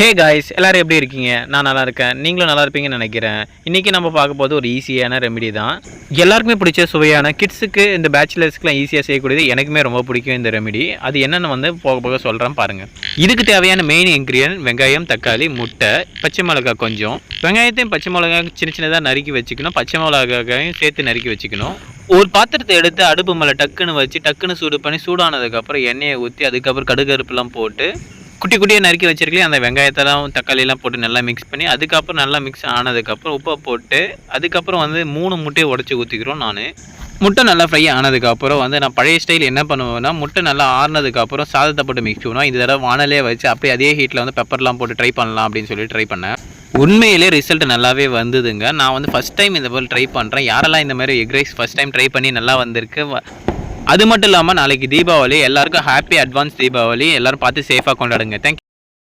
Hey guys எல்லோரும் எப்படி இருக்கீங்க? நான் நல்லா இருக்கேன். நீங்களும் நல்லா இருப்பீங்கன்னு நினைக்கிறேன். இன்றைக்கி நம்ம பார்க்க போது ஒரு ஈஸியான ரெமெடி தான். எல்லாருக்குமே பிடிச்ச சுவையான கிட்ஸுக்கு இந்த பேச்சுலர்ஸ்க்குலாம் ஈஸியாக செய்யக்கூடியது எனக்குமே ரொம்ப பிடிக்கும் இந்த ரெமெடி அது என்னென்னு வந்து போக போக சொல்கிறேன் பாருங்கள் இதுக்கு தேவையான மெயின் இன்க்ரீடியன்ட் வெங்காயம் தக்காளி முட்டை பச்சை மிளகாய் கொஞ்சம். வெங்காயத்தையும் பச்சை மிளகாய் சின்ன சின்னதாக நறுக்கி வச்சுக்கணும். பச்சை மிளகாயும் சேர்த்து நறுக்கி வச்சுக்கணும். ஒரு பாத்திரத்தை எடுத்து அடுப்பு மேலே டக்குன்னு வச்சு டக்குன்னு சூடு பண்ணி சூடானதுக்கப்புறம் எண்ணெயை ஊற்றி அதுக்கப்புறம் கடுகருப்புலாம் போட்டு குட்டி குட்டியாக நறுக்கி வச்சிருக்கலையே அந்த வெங்காயத்தெல்லாம் தக்காளியெல்லாம் போட்டு நல்லா மிக்ஸ் பண்ணி அதுக்கப்புறம் நல்லா மிக்ஸ் ஆனதுக்கப்புறம் உப்பை போட்டு அதுக்கப்புறம் வந்து மூணு முட்டையை உடச்சி ஊற்றிக்கிறோம் நான். முட்டை நல்லா ஃப்ரை ஆனதுக்கப்புறம் வந்து நான் பழைய ஸ்டைல் என்ன பண்ணுவேன்னா முட்டை நல்லா ஆறுனதுக்கப்புறம் சாதத்தை போட்டு மிக்ஸ் பண்ணுவோம் இந்த தடவை வானலே வச்சு அப்படியே அதே ஹீட்டில் வந்து பெப்பர்லாம் போட்டு ட்ரை பண்ணலாம் அப்படின்னு சொல்லி ட்ரை பண்ணேன். உண்மையிலே ரிசல்ட் நல்லாவே வந்ததுங்க. நான் வந்து ஃபஸ்ட் டைம் இந்த போல் ட்ரை பண்ணுறேன் யாரெல்லாம் இந்த மாதிரி egg rice first time try பண்ணி நல்லா வந்திருக்கு அது மட்டும் இல்லாமல் நாளைக்கு தீபாவளி எல்லாருக்கும் ஹாப்பி அட்வான்ஸ் தீபாவளி. எல்லாரும் பார்த்து சேஃபாக கொண்டாடுங்க. தேங்க்யூ